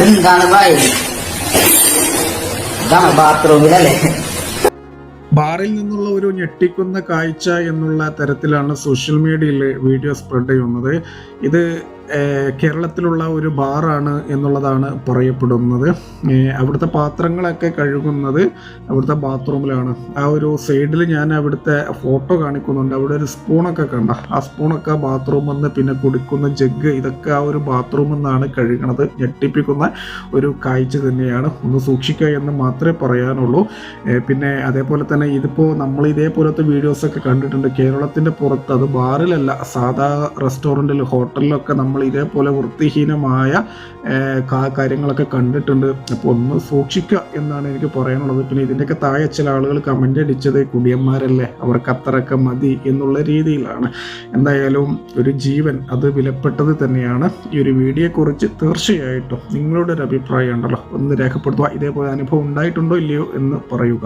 എന്താണ് ഭായി ഇതാണ് ബാത്റൂമിലല്ലേ ബാറിൽ നിന്നുള്ള ഒരു ഞെട്ടിക്കുന്ന കാഴ്ച എന്നുള്ള തരത്തിലാണ് സോഷ്യൽ മീഡിയയിൽ വീഡിയോ സ്പ്രെഡ് ചെയ്യുന്നത്. ഇത് കേരളത്തിലുള്ള ഒരു ബാറാണ് എന്നുള്ളതാണ് പറയപ്പെടുന്നത്. അവിടുത്തെ പാത്രങ്ങളൊക്കെ കഴുകുന്നത് അവിടുത്തെ ബാത്റൂമിലാണ്. ആ ഒരു സൈഡിൽ ഞാൻ അവിടുത്തെ ഫോട്ടോ കാണിക്കുന്നുണ്ട്. അവിടെ ഒരു സ്പൂണൊക്കെ കണ്ട ആ സ്പൂണൊക്കെ ബാത്റൂമിൽ നിന്ന് പിന്നെ കുടിക്കുന്ന ജഗ് ഇതൊക്കെ ആ ഒരു ബാത്റൂമിൽ നിന്നാണ് കഴുകണത്. ഞെട്ടിപ്പിക്കുന്ന ഒരു കാഴ്ച തന്നെയാണ്. ഒന്ന് സൂക്ഷിക്കുക എന്ന് മാത്രമേ പറയാനുള്ളൂ. പിന്നെ അതേപോലെ തന്നെ ഇതിപ്പോൾ നമ്മൾ ഇതേപോലത്തെ വീഡിയോസൊക്കെ കണ്ടിട്ടുണ്ട്. കേരളത്തിന്റെ പുറത്ത് അത് ബാറിലല്ല സാധാ റെസ്റ്റോറന്റിൽ ഹോട്ടലിലൊക്കെ നമ്മൾ ഇതേപോലെ വൃത്തിഹീനമായ കാര്യങ്ങളൊക്കെ കണ്ടിട്ടുണ്ട്. അപ്പോൾ ഒന്ന് സൂക്ഷിക്കുക എന്നാണ് എനിക്ക് പറയാനുള്ളത്. പിന്നെ ഇതിന്റെയൊക്കെ താഴെ ചില ആളുകൾ കമന്റ് അടിച്ചത് കുടിയന്മാരല്ലേ? അവർക്ക് അത്രയൊക്കെ മതി എന്നുള്ള രീതിയിലാണ്. എന്തായാലും ഒരു ജീവൻ അത് വിലപ്പെട്ടത് തന്നെയാണ്. ഈ ഒരു വീഡിയോയെക്കുറിച്ച് തീർച്ചയായിട്ടും നിങ്ങളുടെ ഒരു അഭിപ്രായം ഉണ്ടല്ലോ. ഒന്ന് രേഖപ്പെടുത്തുക. ഇതേപോലെ അനുഭവം ഉണ്ടായിട്ടുണ്ടോ ഇല്ലയോ എന്ന് പറയുക.